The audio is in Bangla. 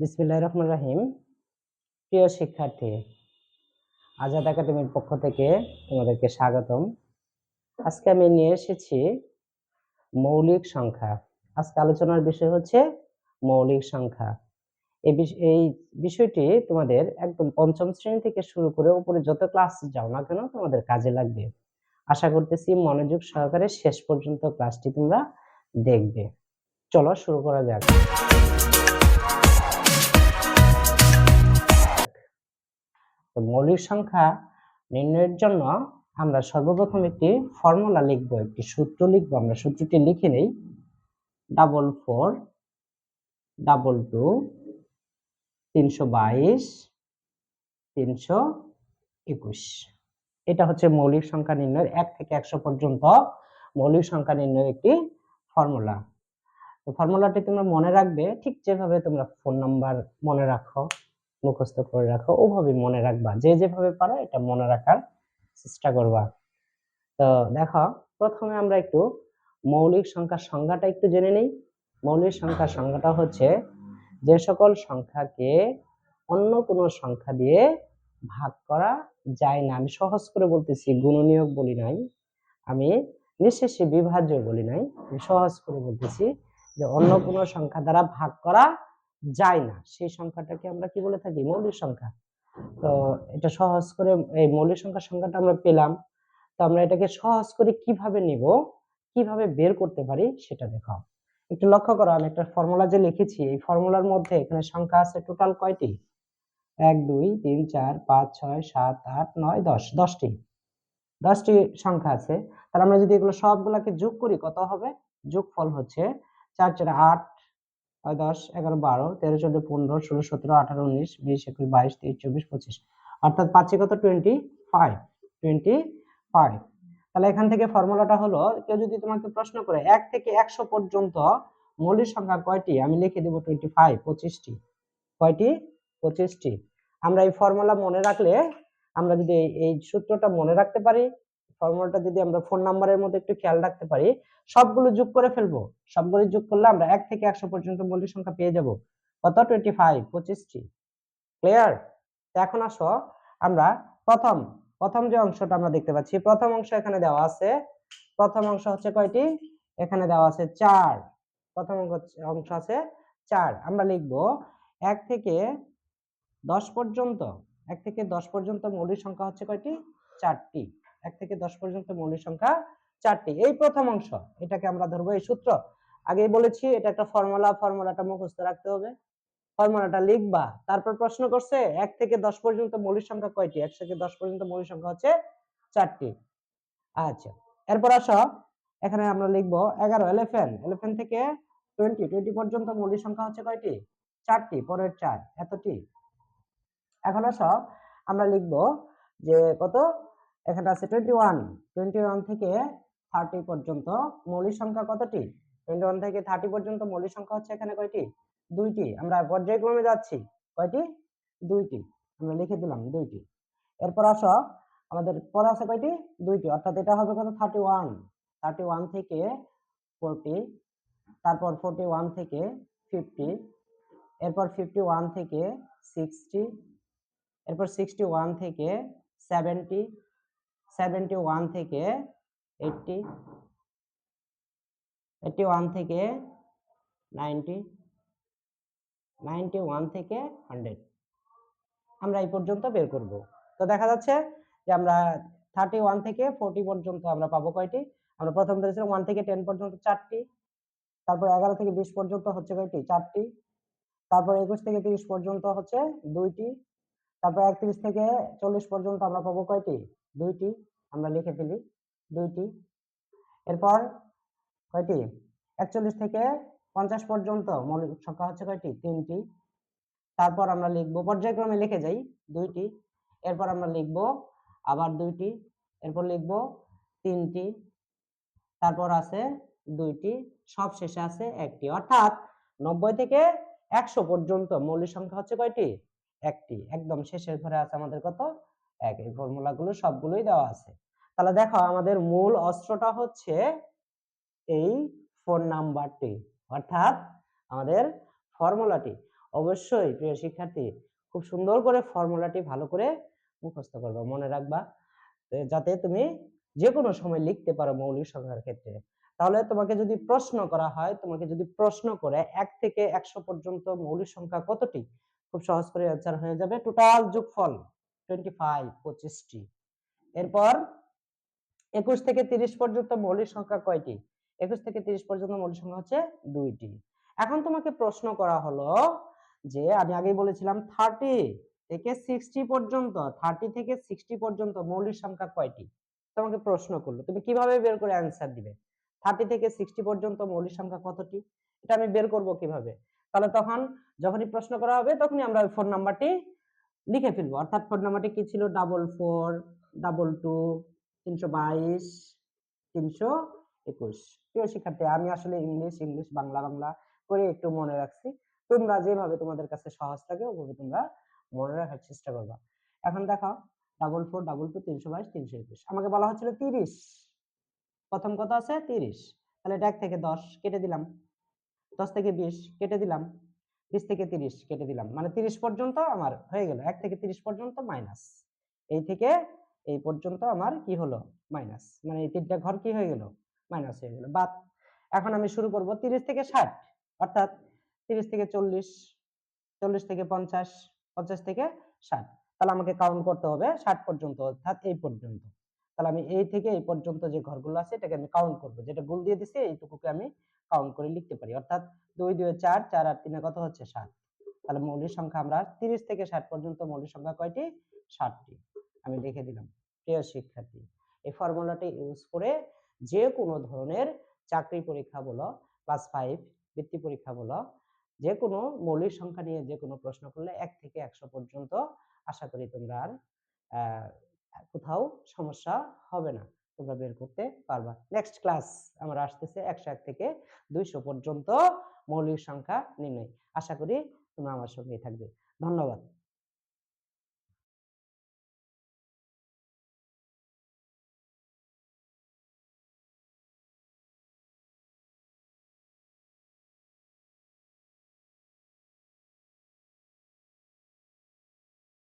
বিসমিল্লাহির রহমানির রহিম। প্রিয় শিক্ষার্থী, আজাদ একাডেমির পক্ষ থেকে তোমাদেরকে স্বাগতম। আজকে আমি নিয়ে এসেছি মৌলিক সংখ্যা। আজকে আলোচনার বিষয় হচ্ছে মৌলিক সংখ্যা। এই এই বিষয়টি তোমাদের একদম পঞ্চম শ্রেণি থেকে শুরু করে উপরে যত ক্লাস যাও না কেন তোমাদের কাজে লাগবে। আশা করতেছি মনোযোগ সহকারে শেষ পর্যন্ত ক্লাসটি তোমরা দেখবে। চলো শুরু করা যাক। তো মৌলিক সংখ্যা নির্ণয়ের জন্য আমরা সর্বপ্রথম একটি ফর্মুলা লিখব, একটি সূত্র লিখব। আমরা সূত্রটি লিখে নেই। ডাবল ফোর ডাবল টু তিনশো বাইশ, তিনশো একুশ। এটা হচ্ছে মৌলিক সংখ্যা নির্ণয়ের এক থেকে একশো পর্যন্ত মৌলিক সংখ্যা নির্ণয়ের একটি ফর্মুলা তো ফর্মুলাটি তোমরা মনে রাখবে, ঠিক যেভাবে তোমরা ফোন নাম্বার মনে রাখো। মুখস্থ করে রাখো, ওভাবে মনে রাখবা। যে যেভাবে পারো এটা মনে রাখার চেষ্টা করবা। তো দেখো, প্রথমে আমরা একটু মৌলিক সংখ্যার সংজ্ঞাটা একটু জেনে নেই। মৌলিক সংখ্যার সংজ্ঞাটা হচ্ছে যে সকল সংখ্যাকে অন্য কোনো সংখ্যা দিয়ে ভাগ করা যায় না। আমি সহজ করে বলতেছি, গুণনীয়ক বলি নাই। আমি নিঃশেষে বিভাজ্য বলি নাই। আমি সহজ করে বলতেছি যে অন্য কোনো সংখ্যা দ্বারা ভাগ করা যায় না। সেই সংখ্যাটাকে আমরা কি বলে থাকি? মৌলিক সংখ্যা। তো এটা সহজ করে এই মৌলিক সংখ্যার সংখ্যাটা আমরা পেলাম। তো আমরা এটাকে সহজ করে কীভাবে নিব, কীভাবে বের করতে পারি সেটা দেখাও একটু লক্ষ্য করো, আমি একটা ফর্মুলা যে লিখেছি, এই ফর্মুলার মধ্যে এখানে সংখ্যা আছে টোটাল কয়টি? এক, দুই, তিন, চার, পাঁচ, ছয়, সাত, আট, নয়, দশ। দশটি। দশটি সংখ্যা আছে। তাহলে আমরা যদি এগুলো সবগুলাকে যোগ করি, কত হবে? যোগফল হচ্ছে চার চার আট দশ, এগারো, বারো, তেরো, চোদ্দ, পনেরো, ষোলো, সতেরো, আঠারো, উনিশ, বিশ, একুশ, বাইশ, তেইশ, চব্বিশ, পঁচিশ। অর্থাৎ পাঁচে কত টোয়েন্টি ফাইভ টোয়েন্টি ফাইভ তাহলে এখান থেকে ফর্মুলাটা হলো, কেউ যদি তোমাকে প্রশ্ন করে, এক থেকে একশো পর্যন্ত মৌলিক সংখ্যা কয়টি? আমি লিখে দেবো টোয়েন্টি ফাইভ পঁচিশটি। কয়টি? পঁচিশটি। আমরা এই ফর্মুলা মনে রাখলে আমরা যদি এই সূত্রটা মনে রাখতে পারি ফর্মুলাটা যদি আমরা ফোন নাম্বারের মধ্যে একটু খেয়াল রাখতে পারি, সবগুলো যোগ করে ফেলব। সবগুলো যোগ করলে আমরা এক থেকে একশো পর্যন্ত মৌলিক সংখ্যা পেয়ে যাব। কত? টোয়েন্টি ফাইভ পঁচিশটি ক্লিয়ার এখন আসো, আমরা প্রথম প্রথম যে অংশটা আমরা দেখতে পাচ্ছি, প্রথম অংশ এখানে দেওয়া আছে। প্রথম অংশ হচ্ছে কয়টি? এখানে দেওয়া আছে চার। প্রথম অংশ আছে চার। আমরা লিখব এক থেকে দশ পর্যন্ত, এক থেকে দশ পর্যন্ত মৌলিক সংখ্যা হচ্ছে কয়টি? চারটি। এক থেকে দশ পর্যন্ত মৌলিক সংখ্যা চারটি। এই প্রথম অংশ, এটাকে আমরা ধরবো এই সূত্র। আগেই বলেছি, এটা একটা ফর্মুলা ফর্মুলাটা মুখস্থ রাখতে হবে। ফর্মুলাটা লিখবা, তারপর প্রশ্ন করছে, এক থেকে দশ পর্যন্ত মৌলিক সংখ্যা কয়টি? এক থেকে দশ পর্যন্ত মৌলিক সংখ্যা হচ্ছে চারটি। আচ্ছা এরপর আসো। এখানে আমরা লিখব এগারো এলিফেন্ট এলিফেন্ট থেকে টোয়েন্টি টোয়েন্টি পর্যন্ত মৌলিক সংখ্যা হচ্ছে কয়টি? চারটি, পরের চার, এতটি। এখন আসো, আমরা লিখব যে কত? এখানে আছে টোয়েন্টি ওয়ান টোয়েন্টি ওয়ান থেকে থার্টি পর্যন্ত মৌলিক সংখ্যা কতটি? টোয়েন্টি ওয়ান থেকে থার্টি পর্যন্ত মৌলিক সংখ্যা হচ্ছে এখানে কয়টি? দুইটি। আমরা পর্যায়ক্রমে যাচ্ছি। কয়টি? দুইটি। আমরা লিখে দিলাম দুইটি। এরপর আসো, আমাদের পরে আছে কয়টি? দুইটি। অর্থাৎ এটা হবে কত? থার্টি ওয়ান থার্টি ওয়ান থেকে ফোরটি তারপর ফোরটি ওয়ান থেকে ফিফটি এরপর ফিফটি ওয়ান থেকে সিক্সটি এরপর সিক্সটি ওয়ান থেকে সেভেন্টি সেভেন্টি ওয়ান থেকে এইটটি এইটটি ওয়ান থেকে নাইনটি নাইনটি ওয়ান থেকে হান্ড্রেড আমরা এই পর্যন্ত বের করব। তো দেখা যাচ্ছে যে আমরা থার্টি ওয়ান থেকে ফোরটি পর্যন্ত আমরা পাবো কয়টি? আমরা প্রথম ধরেছিলাম ওয়ান থেকে টেন পর্যন্ত চারটি, তারপর এগারো থেকে বিশ পর্যন্ত হচ্ছে কয়টি? চারটি। তারপর একুশ থেকে তিরিশ পর্যন্ত হচ্ছে দুইটি, তারপর একত্রিশ থেকে চল্লিশ পর্যন্ত আমরা পাবো কয়টি? দুইটি, আমরা লিখে ফেলি, দুইটি। এরপর কয়টি? একচল্লিশ থেকে পঞ্চাশ পর্যন্ত মৌলিক সংখ্যা হচ্ছে কয়টি? তিনটি। তারপর আমরা লিখব, পর্যায়ক্রমে লিখে যাই, দুইটি। এরপর আমরা লিখব, আবার দুইটি। এরপর লিখব, তিনটি। তারপর আছে দুইটি, সব শেষে আছে একটি। অর্থাৎ নব্বই থেকে একশো পর্যন্ত মৌলিক সংখ্যা হচ্ছে কয়টি? একটি। একদম শেষের ঘরে আছে আমাদের কত? এক এই ফর্মুলাগুলো সবগুলোই দেওয়া আছে। তাহলে দেখো আমাদের মূল অস্ত্রটা হচ্ছে এই ফোন নাম্বারটি অর্থাৎ আমাদের ফর্মুলাটি অবশ্যই প্রিয় শিক্ষার্থী, খুব সুন্দর করে ফর্মুলাটি ভালো করে মুখস্থ করবা, মনে রাখবা যাতে তুমি যে কোনো সময় লিখতে পারো মৌলিক সংখ্যার ক্ষেত্রে। তাহলে তোমাকে যদি প্রশ্ন করা হয়, তোমাকে যদি প্রশ্ন করে এক থেকে একশো পর্যন্ত মৌলিক সংখ্যা কতটি? খুব সহজ করে অ্যান্সার হয়ে যাবে টোটাল যোগফল। টোয়েন্টি ফাইভ পঁচিশটি এরপর একুশ থেকে তিরিশ পর্যন্ত মৌলিক সংখ্যা কয়টি? একুশ থেকে তিরিশ পর্যন্ত মৌলিক সংখ্যা হচ্ছে দুইটি। এখন তোমাকে প্রশ্ন করা হলো যে, আমি আগেই বলেছিলাম থার্টি থেকে সিক্সটি পর্যন্ত থার্টি থেকে সিক্সটি পর্যন্ত মৌলিক সংখ্যা কয়টি? তোমাকে প্রশ্ন করল। তুমি কীভাবে বের করে অ্যান্সার দিবে? থার্টি থেকে সিক্সটি পর্যন্ত মৌলিক সংখ্যা কতটি? এটা আমি বের করব কীভাবে? তাহলে তখন যখনই প্রশ্ন করা হবে, তখনই আমরা ওই ফোন নাম্বারটি লিখে ফেলব। অর্থাৎ ফোন নাম্বারটি কি ছিল? ডাবল ফোর ডাবল টু তিনশো বাইশ, তিনশো একুশ। প্রিয় শিক্ষার্থী, আমি আসলে ইংলিশ ইংলিশ, বাংলা বাংলা করে একটু মনে রাখছি। তোমরা যেভাবে তোমাদের কাছে সহজ থাকে, ওভাবে তোমরা মনে রাখার চেষ্টা করবা। এখন দেখো ডাবল ফোর ডাবল টু তিনশো বাইশ, তিনশো একুশ। আমাকে বলা হচ্ছিল তিরিশ। প্রথম কথা আছে? তিরিশ। তাহলে এটা এক থেকে দশ। কেটে দিলাম। দশ থেকে বিশ। কেটে দিলাম। বিশ থেকে তিরিশ কেটে দিলাম। মানে তিরিশ পর্যন্ত আমার হয়ে গেল। এক থেকে তিরিশ পর্যন্ত মাইনাস এই থেকে এই পর্যন্ত আমার কি হলো? মাইনাস মানে এই তিনটা ঘর কি হয়ে গেল? মাইনাস হয়ে গেল। বাদ এখন আমি শুরু করব তিরিশ থেকে ষাট। অর্থাৎ তিরিশ থেকে চল্লিশ চল্লিশ থেকে পঞ্চাশ পঞ্চাশ থেকে ষাট। তাহলে আমাকে কাউন্ট করতে হবে ষাট পর্যন্ত, অর্থাৎ এই পর্যন্ত। তাহলে আমি এই থেকে এই পর্যন্ত যে ঘরগুলো আছে এটাকে আমি কাউন্ট করব। যেটা গোল দিয়ে দিছি এইটুকুকে আমি কাউন্ট করে লিখতে পারি। অর্থাৎ দুই দুই চার চার আর তিনে কত হচ্ছে? ষাট তাহলে মৌলিক সংখ্যা আমরা তিরিশ থেকে ষাট পর্যন্ত মৌলিক সংখ্যা কয়টি? ষাটটি। আমি লিখে দিলাম। প্রিয় শিক্ষার্থী এই ফর্মুলাটি ইউজ করে যে কোনো ধরনের চাকরি পরীক্ষা বলো ক্লাস ফাইভ বৃত্তি পরীক্ষা বলো যে কোনো মৌলিক সংখ্যা নিয়ে যে কোনো প্রশ্ন করলে এক থেকে একশো পর্যন্ত আশা করি তোমরা আর আহ, কোথাও সমস্যা হবে না। তোমরা বের করতে পারবা। নেক্সট ক্লাস আমরা আসতেছে একশো এক থেকে দুইশো পর্যন্ত মৌলিক সংখ্যা নির্ণয়। আশা করি তোমরা আমার সঙ্গেই থাকবে। ধন্যবাদ।